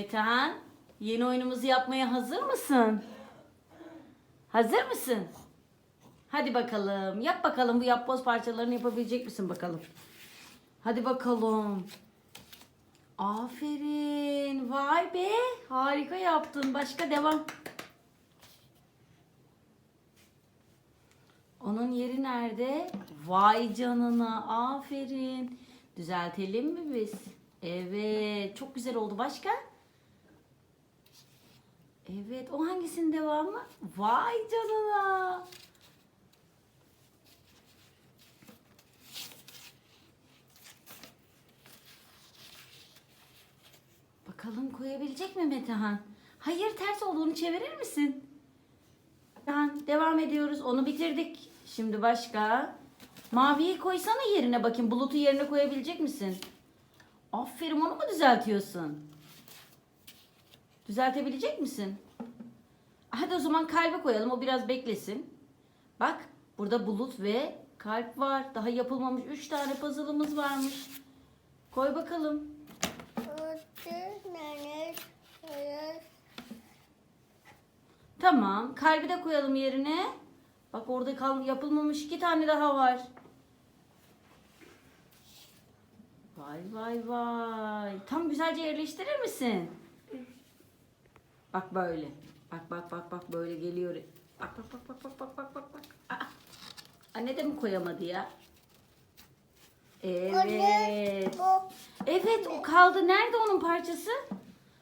Metehan, yeni oyunumuzu yapmaya hazır mısın? Hazır mısın? Hadi bakalım. Yap bakalım bu yapboz parçalarını yapabilecek misin bakalım. Hadi bakalım. Aferin. Vay be. Harika yaptın. Başka devam. Onun yeri nerede? Vay canına. Aferin. Düzeltelim mi biz? Evet. Çok güzel oldu. Başka? Evet. O hangisinin devamı? Vay canına. Bakalım koyabilecek mi Metehan? Hayır ters oldu. Onu çevirir misin? Metehan devam ediyoruz. Onu bitirdik. Şimdi başka. Maviyi koysana yerine bakayım. Bulutu yerine koyabilecek misin? Aferin onu mu düzeltiyorsun? Düzeltebilecek misin? Hadi o zaman kalbe koyalım. O biraz beklesin. Bak burada bulut ve kalp var. Daha yapılmamış 3 tane puzzle'ımız varmış. Koy bakalım. Tamam. Kalbi de koyalım yerine. Bak orada kal yapılmamış iki tane daha var. Vay vay vay. Tam güzelce yerleştirir misin? Bak böyle. Bak bak bak bak böyle geliyor. Bak bak bak bak bak bak bak bak bak. Aa, anne de mi koyamadı ya? Evet. Evet o kaldı. Nerede onun parçası?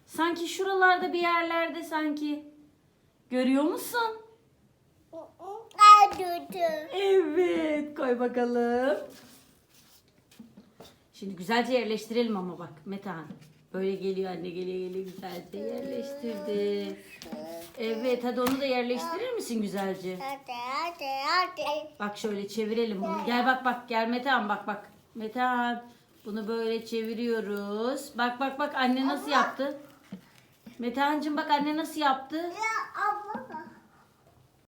Sanki şuralarda bir yerlerde sanki. Görüyor musun? Evet koy bakalım. Şimdi güzelce yerleştirelim ama bak Metehan. Böyle geliyor anne geliyor geliyor güzelce yerleştirdi. Evet hadi onu da yerleştirir misin güzelce? Bak şöyle çevirelim bunu. Gel bak bak gel Metehan bak bak. Metehan bunu böyle çeviriyoruz. Bak bak bak anne nasıl yaptı? Metehan'cığım bak anne nasıl yaptı?